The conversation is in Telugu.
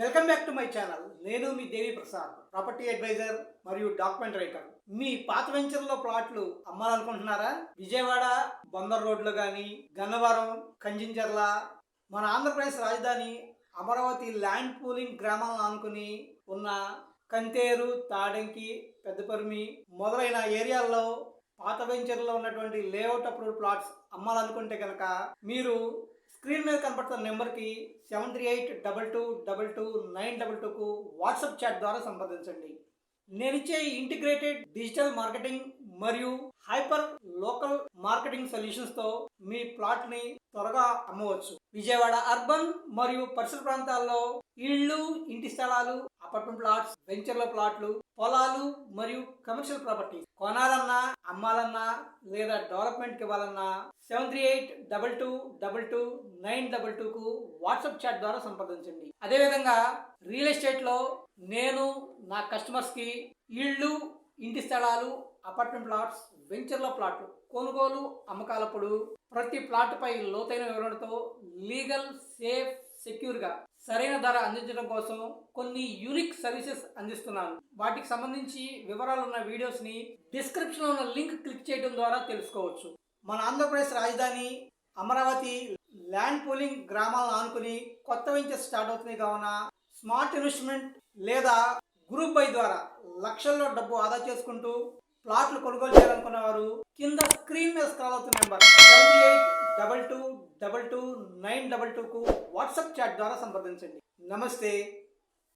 Welcome back to my channel. నేను మీ దేవి ప్రసాద్ ప్రాపర్టీ అడ్వైజర్ మరియు డాక్యుమెంట్ రైటర్. మీ పాత వెంచర్లో ప్లాట్లు అమ్మాలనుకుంటున్నారా? విజయవాడ బొందర్ రోడ్లో కానీ గన్నవరం కంజించర్ల మన ఆంధ్రప్రదేశ్ రాజధాని అమరావతి ల్యాండ్ పూలింగ్ గ్రామాలను ఆనుకుని ఉన్న కంతేరు తాడంకి పెద్దపరిమి మొదలైన ఏరియాల్లో పాత వెంచర్లో ఉన్నటువంటి లేఅవుట్ అప్రూవ్డ్ ప్లాట్స్ అమ్మాలనుకుంటే కనుక మీరు స్క్రీన్ మీద కనపడుతున్న నెంబర్కి seven three eight double two double two nine double టూకు WhatsApp chat ద్వారా సంప్రదించండి. నేను ఇచ్చే ఇంటిగ్రేటెడ్ డిజిటల్ మార్కెటింగ్ మరియు హైపర్ లోకల్ మార్కెటింగ్ సొల్యూషన్స్తో మీ ప్లాట్ని త్వరగా అమ్మవచ్చు. విజయవాడ అర్బన్ మరియు పరిసర ప్రాంతాల్లో ఇళ్ళు ఇంటి స్థలాలు అపార్ట్మెంట్ ప్లాట్స్ వెంచర్ల ప్లాట్లు పొలాలు మరియు కమర్షియల్ ప్రాపర్టీ కొనాలన్నా అమ్మాలన్నా లేదా డెవలప్మెంట్కి ఇవ్వాలన్నా seven three eight double two double two nine double టూకు WhatsApp chat ద్వారా సంప్రదించండి. అదేవిధంగా రియల్ ఎస్టేట్లో నేను నా కస్టమర్స్కి ఇళ్ళు ఇంటి స్థలాలు అపార్ట్మెంట్ ప్లాట్స్ వెంచర్ల ప్లాట్లు కొనుగోలు అమ్మకాలప్పుడు ప్రతి ప్లాట్పై లోతైన వివరణతో లీగల్ సేఫ్ సెక్యూర్గా సరైన ధర అందించడం కోసం కొన్ని యూనిక్ సర్వీసెస్ అందిస్తున్నాను. వాటికి సంబంధించి వివరాలు ఉన్న వీడియోస్ని డిస్క్రిప్షన్లో ఉన్న లింక్ క్లిక్ చేయడం ద్వారా తెలుసుకోవచ్చు. మన ఆంధ్రప్రదేశ్ రాజధాని అమరావతి ల్యాండ్ పూలింగ్ గ్రామాలను ఆనుకుని కొత్త వెంచర్ స్టార్ట్ అవుతుంది కావున స్మార్ట్ ఇన్వెస్ట్మెంట్ లేదా గ్రూప్ బై ద్వారా లక్షల్లో డబ్బు ఆదా చేసుకుంటూ ప్లాట్లు కొనుగోలు చేయాలనుకున్న వారు కింద స్క్రీన్ మీద స్క్రాల్ అవుతున్న number seventy eight double two double two nine double టూకు WhatsApp chat ద్వారా సంప్రదించండి. నమస్తే.